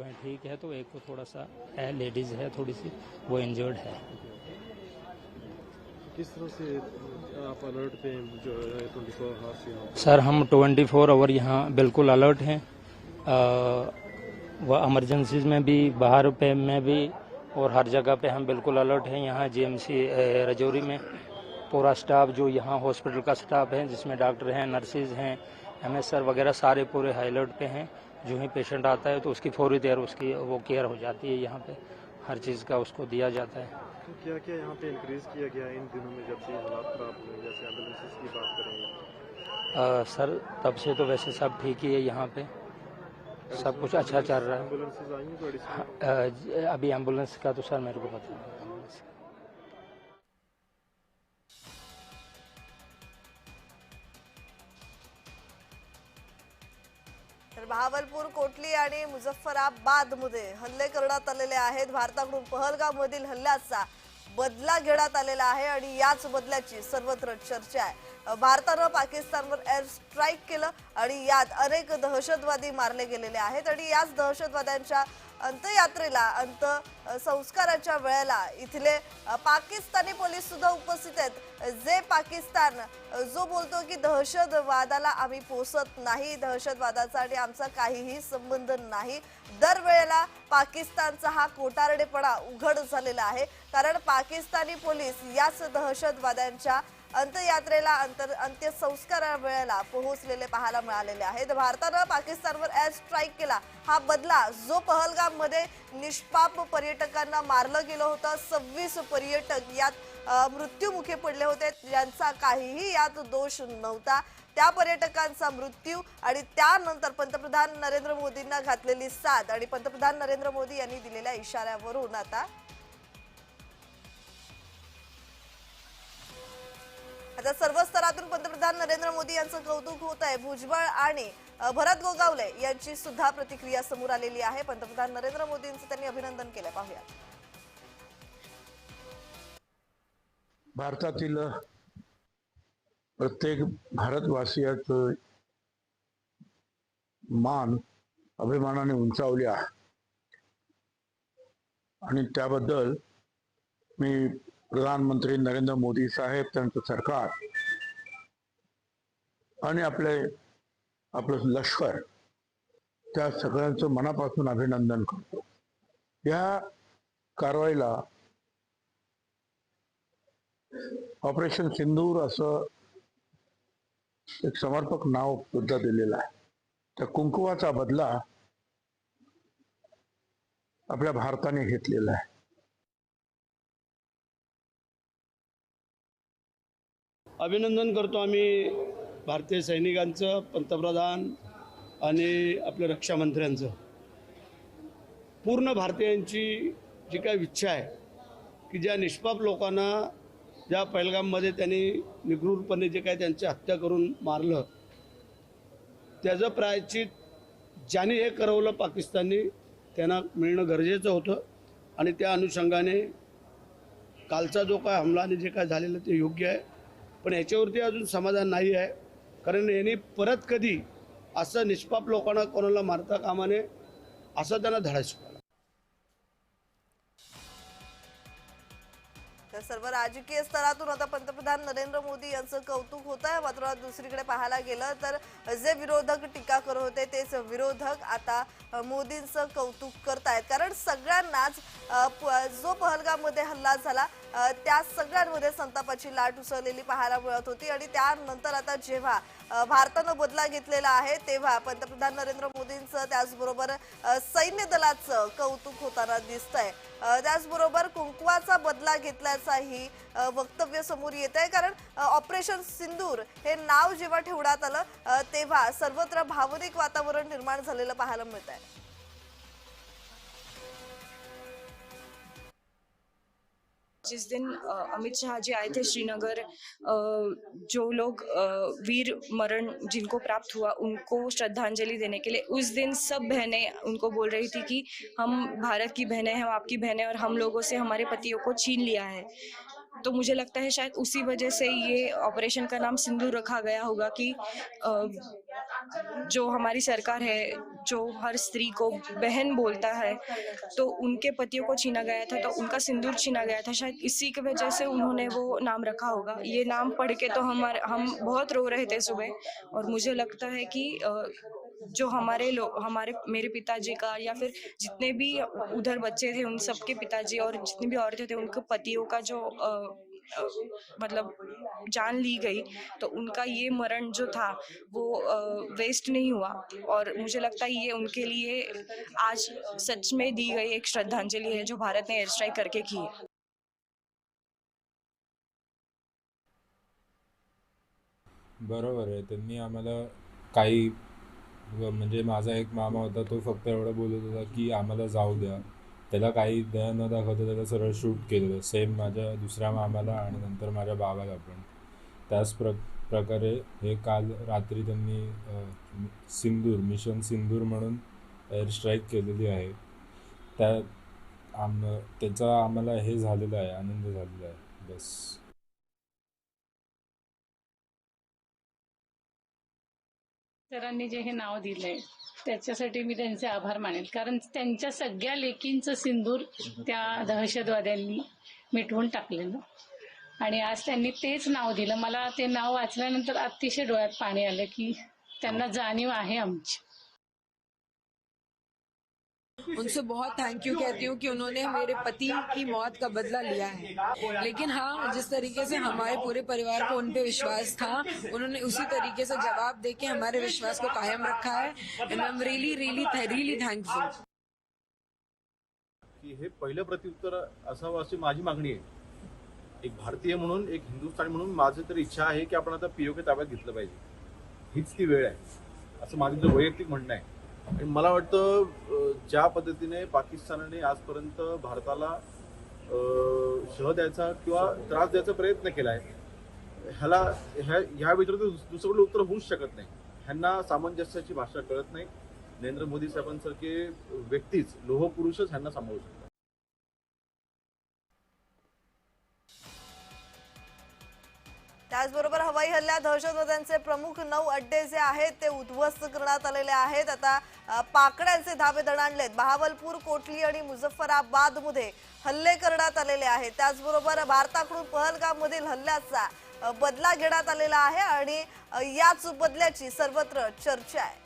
ठीक है तो एक को थोड़ा सा है लेडीज़ है थोड़ी सी वो इंजर्ड है। किस तरह से आप अलर्ट पे हैं जो ट्वेंटी फोर सर हम 24 फोर आवर यहाँ बिल्कुल अलर्ट हैं। वह इमरजेंसीज में भी बाहर पे में भी और हर जगह पे हम बिल्कुल अलर्ट हैं। यहाँ जीएमसी रजौरी में पूरा स्टाफ जो यहाँ हॉस्पिटल का स्टाफ है जिसमें डॉक्टर हैं नर्सेज हैं एमएसआर वगैरह सारे पूरे हाई अलर्ट पे हैं। जो ही पेशेंट आता है तो उसकी फौरी देर उसकी वो केयर हो जाती है यहाँ पे। हर चीज़ का उसको दिया जाता है। तो क्या क्या यहाँ पे इंक्रीज किया गया है इन दिनों में जब से हालात खराब हुए जैसे एम्बुलेंसेस की बात करें। सर तब से तो वैसे सब ठीक ही है यहाँ पे। सब कुछ अच्छा चल रहा है। हैं तो अ, अभी एंबुलेंस का तो सर मेरे को पता नहीं। बहावलपूर कोटली आणि मुझफ्फराबादमध्ये हल्ले करण्यात आलेले आहेत. भारताकडून पहलगाम मधील हल्ल्याचा बदला घेण्यात आलेला आहे आणि याच बदल्याची सर्वत्र चर्चा आहे. भारतानं पाकिस्तानवर एअर स्ट्राईक केलं आणि यात अनेक दहशतवादी मारले गेलेले आहेत आणि याच दहशतवाद्यांच्या अंत्ययात्रेला अंत संस्काराच्या वेळेला इथले पाकिस्तानी पोलीस सुद्धा उपस्थित आहेत. जे पाकिस्तान जो बोलतो की दहशतवादाला आम्ही पोसत नाही दहशतवादाचा आणि आमचा काहीही संबंध नाही दरवेळेला पाकिस्तानचा हा कोटारडेपणा उघड झालेला आहे. कारण पाकिस्तानी पोलीस याच दहशतवाद्यांच्या अंत्ययात्रेला अंतर अंत्यसंस्कारा वेळेला पोहोचलेले पाहायला मिळालेले आहेत. भारतानं पाकिस्तानवर एअर स्ट्राईक केला. हा बदला जो पहलगाममध्ये निष्पाप पर्यटकांना मारलं गेलं होतं सव्वीस पर्यटक यात मृत्यूमुखी पडले होते. ज्यांचा काहीही यात दोष नव्हता. त्या पर्यटकांचा मृत्यू आणि त्यानंतर पंतप्रधान नरेंद्र मोदींना घातलेली साथ आणि पंतप्रधान नरेंद्र मोदी यांनी दिलेल्या इशाऱ्यावरून आता आता सर्व स्तरातून पंतप्रधान नरेंद्र मोदी यांचं कौतुक होत आहे. भुजबळ आणि भरत गोगावले यांची सुद्धा प्रतिक्रिया समोर आलेली आहे. पंतप्रधान नरेंद्र मोदींचं त्यांनी अभिनंदन केलं पाहूया भारतातील प्रत्येक भारतवासियाचं मान अभिमानाने उंचावली आहे. आणि त्याबद्दल मी प्रधानमंत्री नरेंद्र मोदी साहेब त्यांचं सरकार आणि आपले आपलं लष्कर त्या सगळ्यांचं मनापासून अभिनंदन करतो. या कारवाईला ऑपरेशन सिंदूर असं एक समर्पक नाव सुद्धा दिलेलं आहे. त्या कुंकुवाचा बदला आपल्या भारताने घेतलेला आहे. अभिनंदन करतो आम्ही भारतीय सैनिकांचं पंतप्रधान आणि आपल्या रक्षामंत्र्यांचं. पूर्ण भारतीयांची जी काही इच्छा आहे की ज्या निष्पाप लोकांना ज्या पहलगाममध्ये त्यांनी निगृढपणे जे काही त्यांची हत्या करून मारलं त्याचं प्रायचित ज्याने हे करवलं पाकिस्ताननी त्यांना मिळणं गरजेचं होतं आणि त्या अनुषंगाने कालचा जो काय हमला आणि जे काय झालेलं ते योग्य आहे. पण याच्यावरती अजून समाधान नाही आहे. कारण यांनी परत कधी असं निष्पाप लोकांना कोणाला मारता कामाने असं त्यांना धडा शिकवला तर सर्व राजकीय स्तरातून आता पंतप्रधान नरेंद्र मोदी यांचं कौतुक होत आहे. मात्र दुसरीकडे पाहायला गेलं तर जे विरोधक टीका करत होते तेच विरोधक आता मोदींचं कौतुक करतायत. कारण सगळ्यांनाच जो पहलगाममध्ये हल्ला झाला त्या सगळ्यांमध्ये संतापाची लाट उसळलेली पाहायला मिळत होती आणि त्यानंतर आता जेव्हा भारतानं बदला घेतलेला आहे तेव्हा पंतप्रधान नरेंद्र मोदींचं त्याचबरोबर सैन्य दलाचं कौतुक होताना दिसतंय. त्याचबरोबर कुंकवाचा बदला घेतल्याचाही वक्तव्य समोर येत आहे कारण ऑपरेशन सिंदूर हे नाव जेव्हा ठेवण्यात आलं तेव्हा सर्वत्र भावनिक वातावरण निर्माण झालेलं पाहायला मिळत आहे जिस दिन अमित शाह जी आए थे श्रीनगर जो लोग वीर मरण जिनको प्राप्त हुआ, उनको श्रद्धांजलि देने के लिए, उस दिन सब बहनें उनको बोल रही थी कि हम भारत की बहनें हैं, हम आपकी बहनें और हम लोगों से हमारे पतियों को छीन लिया है। तो मुझे लगता है शायद उसी वजह से ये ऑपरेशन का नाम सिंदूर रखा गया होगा कि जो हमारी सरकार है, जो हर स्त्री को बहन बोलता है तो उनके पतियों को छीना गया था तो उनका सिंदूर छीना गया था। शायद इसी की वजह से उन्होंने वो नाम रखा होगा। ये नाम पढ़ के तो हमारे हम बहुत रो रहे थे सुबह, और मुझे लगता है कि जो हमारे लोग हमारे मेरे पिताजी का या फिर जितने भी उधर बच्चे थे उन सबके पिताजी और जितनी भी औरतें थे उनके पतियों का जो अ, अ, मतलब जान ली गई तो उनका ये मरण जो था वो आ, वेस्ट नहीं हुआ। और मुझे लगता है ये उनके लिए आज सच में दी गई एक श्रद्धांजलि है जो भारत ने एयर स्ट्राइक करके की है। बरोबर आहे त्यांनी आम्हाला काही म्हणजे माझा एक मामा होता तो फक्त एवढं बोलत होता की आम्हाला जाऊ द्या. त्याला काही दया न दाखवता त्याला सरळ शूट केलेलं. सेम माझ्या दुसऱ्या मामाला आणि नंतर माझ्या बाबाला पण. त्याच प्र प्रकारे हे काल रात्री त्यांनी सिंदूर मिशन सिंदूर म्हणून एअर स्ट्राईक केलेली आहे. त्या आम त्याचा आम्हाला हे झालेलं आहे आनंद झालेला आहे. बस. सरांनी जे हे नाव दिलंय त्याच्यासाठी मी त्यांचे आभार मानेल कारण त्यांच्या सगळ्या लेकींचं सिंदूर त्या दहशतवाद्यांनी मिटवून टाकलेलं. आणि आज त्यांनी तेच नाव दिलं. मला ते नाव वाचल्यानंतर अतिशय डोळ्यात पाणी आलं की त्यांना जाणीव आहे आमची. उनसे बहुत थैंक यू कहती हूँ कि उन्होंने मेरे पति की मौत का बदला लिया है। लेकिन हाँ जिस तरीके से हमारे पूरे परिवार को उन पे विश्वास था, उन्होंने उसी तरीके से जवाब दे के हमारे विश्वास को कायम रखा है। And I am really really really thankful की हे पहिलं प्रत्युत्तर असावं अशी माझी मागणी एक भारतीय म्हणून, एक हिंदुस्थानी म्हणून माझं तरी इच्छा आहे की आपण आता पीओके ताब्यात घेतलं पाहिजे. हीच ती वेळ आहे. असं माझं वैयक्तिक म्हणणं आहे. आणि मला वाटतं ज्या पद्धतीने पाकिस्तानाने आजपर्यंत भारताला शह द्यायचा किंवा त्रास द्यायचा प्रयत्न केला आहे ह्याला ह्या ह्या व्यतिरिक्त दुस- दुसरं उत्तर होऊच शकत नाही. ह्यांना सामंजस्याची भाषा कळत नाही. नरेंद्र मोदी साहेबांसारखे व्यक्तीच लोहपुरुषच ह्यांना सांभाळू शकतात. मुंबई हल्ल्यात दहशतवाद्यांचे प्रमुख नऊ अड्डे जे आहेत ते उद्ध्वस्त करण्यात आलेले आहेत. आता पाकड्यांचे धाबे दणाणलेत बहावलपूर कोटली आणि मुझफ्फराबादमध्ये हल्ले करण्यात आलेले आहेत. त्याचबरोबर भारताकडून पहलगाम मधील हल्ल्याचा बदला घेण्यात आलेला आहे आणि याच बदल्याची सर्वत्र चर्चा आहे.